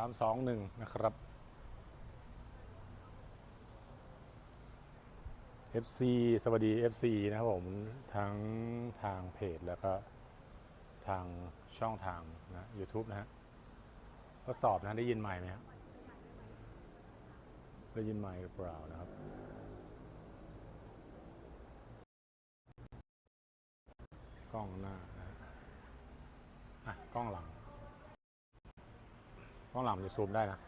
ามสองหนึ่งนะครับ FC สวัสดี FC นะครับผม ทั้งทางเพจแล้วก็ทางช่องทางนะ YouTube นะฮะทดสอบนะได้ยินใหม่ไหมครับได้ยินใหม่หรือเปล่านะครับ กล้องหน้านะฮะอะกล้องหลัง กล้องหลังจะซูมได้นะ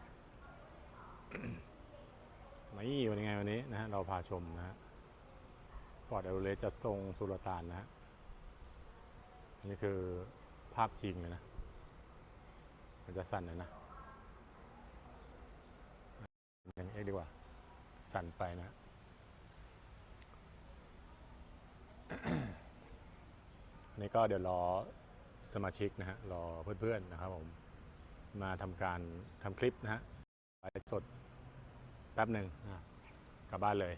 นี่วันยังไงวันนี้นะฮะเราพาชมนะฮะฟอร์ดเอเรสจะทรงสุลต่านนะฮะอันนี้คือภาพจริงเลยนะ มันจะสั่นเลยนะอย่งเอ็กดีกว่า สั่นไปนะอันนี้ก็เดี๋ยวรอสมาชิกนะฮะ รอเพื่อนๆนะครับผม มาทำการทำคลิปนะฮะไลฟ์สดแป๊บหนึ่งกลับบ้านเลย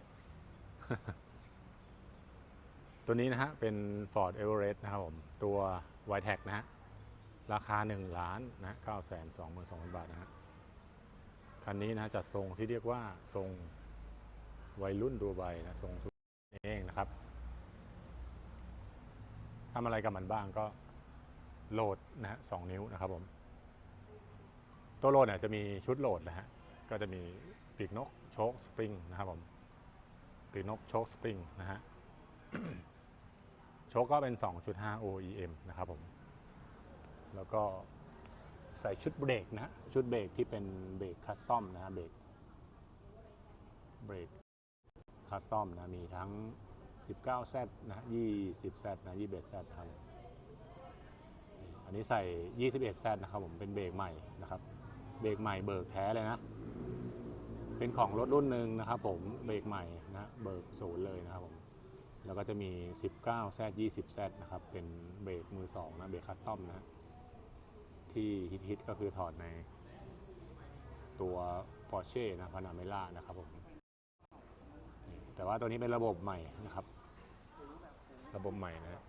ตัวนี้นะฮะ เป็น Ford Everest นะครับผม ตัว w i t e c นะฮะ ราคา 1 ล้านนะ9 2 2 0 0 0 บาทนะฮะ คันนี้นะจัดทรงที่เรียกว่าทรงวัยรุ่นดูไบนะทรงสุดเองนะครับทำอะไรกับมันบ้างก็โหลดนะฮะสองนิ้วนะครับผม ตัวโหลดเนี่ยจะมีชุดโหลดนะฮะก็จะมีปีกนกโชคสปริงนะครับผมปีกนกโชคสปริงนะฮะโชคก็เป็น 2.5 OEM นะครับผม แล้วก็ใส่ชุดเบรกนะชุดเบรกที่เป็นเบรกคัสตอมนะฮะเบรกเบรกคัสตอมนะมีทั้ง 19Z นะ 20Z นะ 21Z ครับอันนี้ใส่ 21Z นะครับผมเป็นเบรกใหม่นะครับ เบรกใหม่เบิกแท้เลยนะ เป็นของรถรุ่นหนึ่งนะครับผมเบรกใหม่นะเบิกศูนย์เลยนะครับผมแล้วก็จะมี 19Z 20Z นะครับ เป็นเบรกมือสองนะเบรกคัสตอมนะ ที่ฮิตๆก็คือถอดในตัว Porsche นะ Panamera นะครับผม แต่ว่าตัวนี้เป็นระบบใหม่นะครับ ระบบใหม่นะฮะ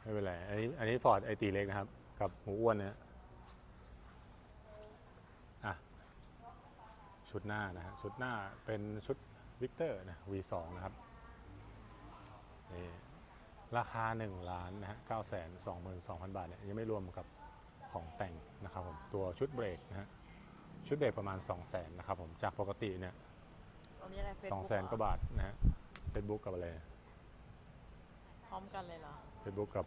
ไม่เป็นไร อันนี้อันนี้ฟอร์ดไอตีเล็กนะครับ กับหมูอ้วนนะฮะอะ ชุดหน้านะฮะชุดหน้าเป็นชุดวิกเตอร์นะ V2 นะครับนี่ราคา 1 ล้านนะฮะ 9 2 2 0 0 0 บาทเนี่ยยังไม่รวมกับของแต่งนะครับผมตัวชุดเบรกนะฮะชุดเบรกประมาณ 2 0 0 0 0นะครับผมจากปกติเนี่ยตรงนี้อะไรสอง Facebook แสนกว่าบาทนะฮะเฟซบุ๊กกับอะไรพร้อมกันเลยเหรอเฟซบุ๊กกับ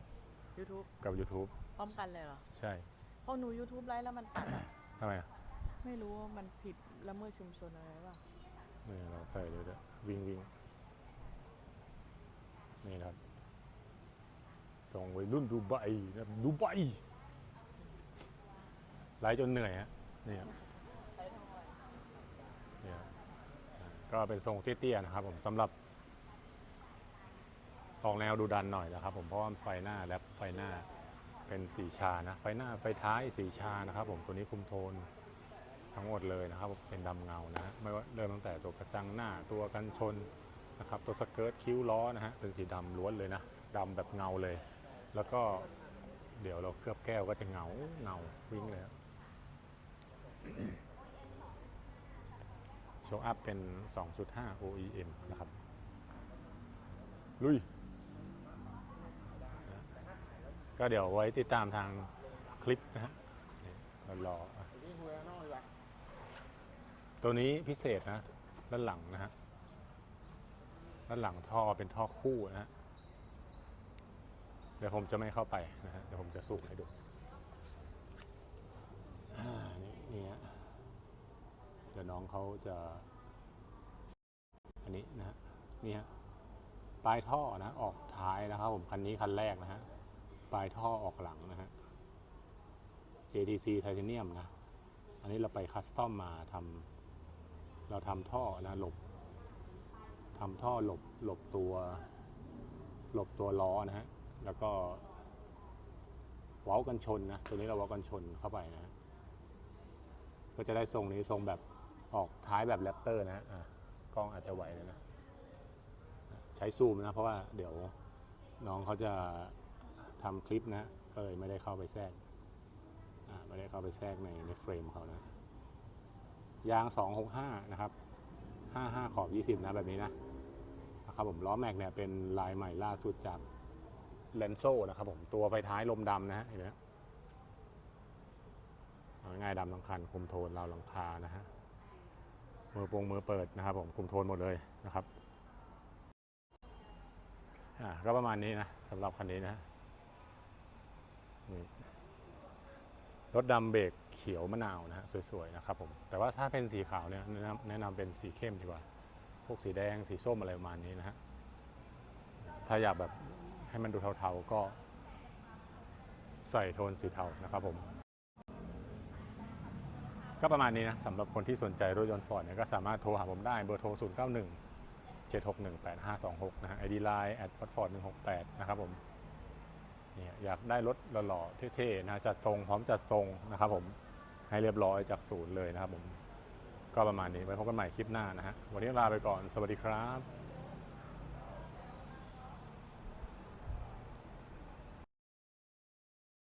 YouTube กับ YouTube พร้อมกันเลยเหรอ ใช่พอหนู YouTube ไลฟ์แล้วมันตัดอะทำไมอะไม่รู้ว่ามันผิด ละเมิดชุมชนอะไรเปล่านี่เราใส่เลยเด้วยวิ่งวิ่งนี่นะครับส่งวัยรุ่นดูไบนะดูไบไลฟ์จนเหนื่อยฮะนี่ครับนี่ครับก็เป็นทรงเตี้ยๆนะครับผมสำหรับออกแนวดูดันหน่อยนะครับผมเพราะว่าไฟหน้าและไฟหน้าเป็นสีชานะ ไฟหน้าไฟท้ายสีชานะครับผมตัวนี้คุมโทน ทั้งหมดเลยนะครับเป็นดำเงานะฮะไม่ว่าเริ่มตั้งแต่ตัวกระจังหน้าตัวกันชนนะครับตัวสเกิร์ตคิ้วล้อนะฮะเป็นสีดำล้วนเลยนะดำแบบเงาเลย แล้วก็เดี๋ยวเราเคลือบแก้วก็จะเงาเงาวิ่งเลยโชว์อัพเป็น 2.5 OEM นะครับ ลุย ก็เดี๋ยวไว้ติดตามทางคลิปนะฮะรอ ตัวนี้พิเศษนะ ด้านหลังนะฮะ ด้านหลังท่อเป็นท่อคู่นะฮะ เดี๋ยวผมจะไม่เข้าไปนะฮะ เดี๋ยวผมจะสูบให้ดูนี่นี่ฮะเดี๋ยวน้องเขาจะ อันนี้นะฮะ นี่ฮะ ปลายท่อนะ ออกท้ายนะครับผม คันนี้คันแรกนะฮะ ปลายท่อออกหลังนะฮะ JTC Titanium นะ อันนี้เราไปคัสตอมมาทำ เราทำท่อนะหลบทำท่อหลบหลบตัว หลบตัวล้อนะฮะแล้วก็เว้ากันชนนะตัวนี้เราเว้ากันชนเข้าไปนะก็จะได้ทรงนี้ทรงแบบออกท้ายแบบแรปเตอร์นะอะกล้องอาจจะไหวเลยนะใช้ซูมนะเพราะว่าเดี๋ยวน้องเขาจะทำคลิปนะก็เลยไม่ได้เข้าไปแทรกไม่ได้เข้าไปแทรกในในเฟรมเขานะ ยาง 265 นะครับ 55 ขอบ 20 นะ แบบนี้นะนะครับผมล้อแม็กเนี่ยเป็นลายใหม่ล่าสุดจากเลนโซนะครับผมตัวไฟท้ายลมดำนะฮะเห็นไหมง่ายดำทั้งคันคุมโทนราวหลังคานะฮะมือปงมือเปิดนะครับผมคุมโทนหมดเลยนะครับอ่าก็ประมาณนี้นะสำหรับคันนี้นะนี่รถดำเบรก ขียวมะนาวนะฮะสวยๆนะครับผมแต่ว่าถ้าเป็นสีขาวเนี่ยแนะนำแนะนำเป็นสีเข้มดีกว่า พวกสีแดงสีส้มอะไรประมาณนี้นะฮะถ้าอยากแบบให้มันดูเทาๆก็ ใส่โทนสีเทานะครับผม ก็ประมาณนี้นะสำหรับคนที่สนใจรถยนต์ฟอร์ดเนี่ยก็สามารถโทรหาผมได้เบอร์โทร 0 9 1 7 6 1 8 5 2 6 นะฮะ ID Line แอดฟอร์ดฟอร์ด168 นะครับผมเนี่ยอยากได้รถหล่อๆ เท่ๆนะจัดทรง พร้อมจัดทรงนะครับผม ให้เรียบร้อยจากศูนย์เลยนะครับผม ก็ประมาณนี้ไว้พบกันใหม่คลิปหน้านะฮะวันนี้ลาไปก่อนสวัสดีครับ